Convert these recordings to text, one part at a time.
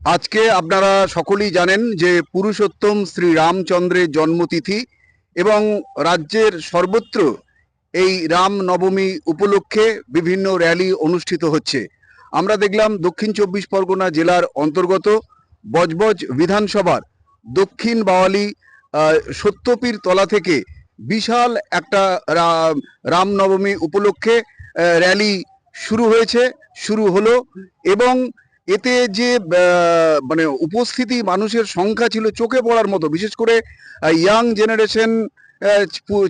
আজকে আপনারা সকলেই জানেন যে পুরুষোত্তম শ্রী রামচন্দ্রের জন্মতিথি এবং রাজ্যের সর্বত্র এই রাম নবমী উপলক্ষে বিভিন্ন র্যালি অনুষ্ঠিত হচ্ছে। আমরা দেখলাম দক্ষিণ চব্বিশ পরগনা জেলার অন্তর্গত বজবজ বিধানসভার দক্ষিণ বাওয়ালি সত্যপীর তলা থেকে বিশাল একটা রামনবমী উপলক্ষে র্যালি শুরু হয়েছে, শুরু হলো এবং এতে যে মানে উপস্থিতি মানুষের সংখ্যা ছিল চোখে পড়ার মতো, বিশেষ করে ইয়াং জেনারেশন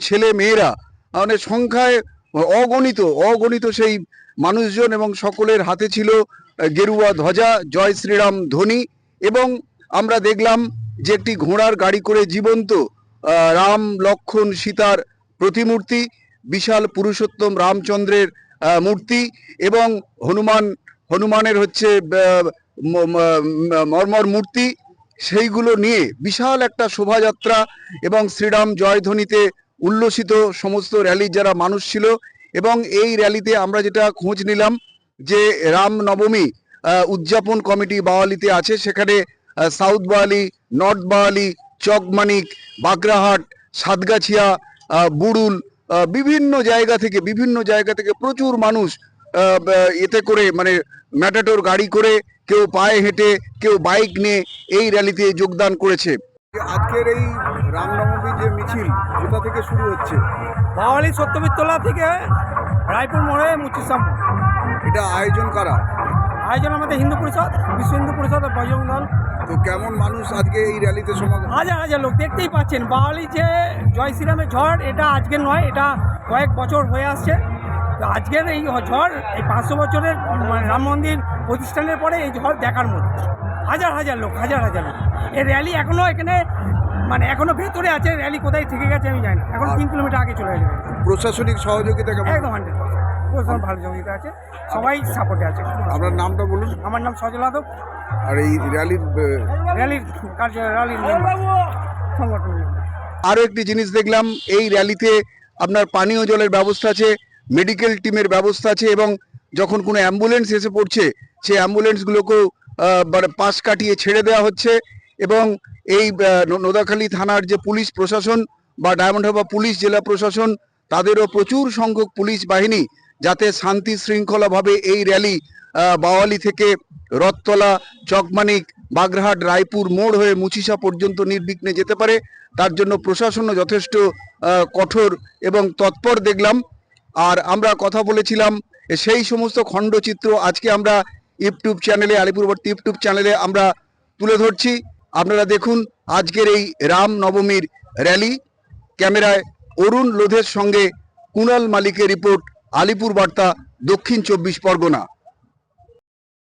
ছেলে মেয়েরা মানে সংখ্যায় অগণিত অগণিত সেই মানুষজন এবং সকলের হাতে ছিল গেরুয়া ধ্বজা, জয় শ্রীরাম ধ্বনি এবং আমরা দেখলাম যে একটি ঘোড়ার গাড়ি করে জীবন্ত রাম লক্ষণ সীতার প্রতিমূর্তি, বিশাল পুরুষোত্তম রামচন্দ্রের মূর্তি এবং হনুমান হনুমানের হচ্ছে মর্মর মূর্তি, সেইগুলো নিয়ে বিশাল একটা শোভাযাত্রা এবং শ্রীরাম জয়ধ্বনিতে উল্লসিত সমস্ত র্যালির যারা মানুষ ছিল এবং এই র্যালিতে আমরা যেটা খোঁজ নিলাম যে রাম নবমী উদযাপন কমিটি বাওয়ালিতে আছে, সেখানে সাউথ বাওয়ালি, নর্থ বাওয়ালি, চকমানিক, বাগরাহাট, সাতগাছিয়া বুড়ুল বিভিন্ন জায়গা থেকে, বিভিন্ন জায়গা থেকে প্রচুর মানুষ এতে করে মানে ম্যাটাটোর গাড়ি করে কেউ পায়ে হেঁটে কেউ বাইক নিয়ে এই র্যালিতে যোগদান করেছে। আজকের এই রামনবমী যে মিছিল কোথা থেকে শুরু হচ্ছে? বাওয়ালি সত্যবিত্তলা থেকে রায়পুর মোড়ে মুচিসাম। এটা আয়োজন করা? আয়োজন আমাদের হিন্দু পরিষদ বিশ্ব হিন্দু পরিষদ আর বজরং দল। তো কেমন মানুষ আজকে এই র্যালিতে সমাগম হাজার হাজার লোক দেখতেই পাচ্ছেন বাওয়ালি যে জয় শ্রীরামের ঝড় এটা আজকের নয় এটা কয়েক বছর হয়ে আসছে। আজকের এই ঝড় এই পাঁচশো বছরের মানে রাম মন্দির প্রতিষ্ঠানের পরে এই ঝড় দেখার মতো। হাজার হাজার লোক হাজার হাজার লোক। এই র্যালি এখনও এখানে মানে এখনও ভেতরে আছে র্যালি কোথায় থেকে গেছে আমি জানি না। এখন তিন কিলোমিটার আগে চলে গেছে। প্রশাসনিক সহযোগিতা একদম হান্ড্রেড পার্সেন্ট ভালো সহযোগিতা আছে সবাই সাপোর্টে আছে। আপনার নামটা বলুন। আমার নাম সজল যাদব। আর এই র্যালির র্যালির কার্য র্যালির সংগঠন আরও একটি জিনিস দেখলাম এই র্যালিতে আপনার পানীয় জলের ব্যবস্থা আছে মেডিকেল টিমের ব্যবস্থা আছে এবং যখন কোনো অ্যাম্বুলেন্স এসে পড়ছে, সেই অ্যাম্বুলেন্সগুলোকেও মানে পাশ কাটিয়ে ছেড়ে দেওয়া হচ্ছে এবং এই নোদাখালী থানার যে পুলিশ প্রশাসন বা ডায়মন্ড পুলিশ জেলা প্রশাসন, তাদেরও প্রচুর সংখ্যক পুলিশ বাহিনী যাতে শান্তি শৃঙ্খলাভাবে এই র্যালি বাওয়ালি থেকে রথতলা, চকমানিক, বাগরাহাট, রায়পুর মোড় হয়ে মুচিসা পর্যন্ত নির্বিঘ্নে যেতে পারে। তার জন্য প্রশাসনও যথেষ্ট কঠোর এবং তৎপর দেখলাম। আর আমরা কথা বলেছিলাম সেই সমস্ত খণ্ডচিত্র আজকে আমরা ইউটিউব চ্যানেলে আলিপুরবর্তী ইউটিউব চ্যানেলে আমরা তুলে ধরছি। আপনারা দেখুন আজকের এই রাম নবমীর র্যালি। ক্যামেরায় অরুণ লোধের সঙ্গে কুণাল মালিকের রিপোর্ট আলিপুর বার্তা দক্ষিণ চব্বিশ পরগনা।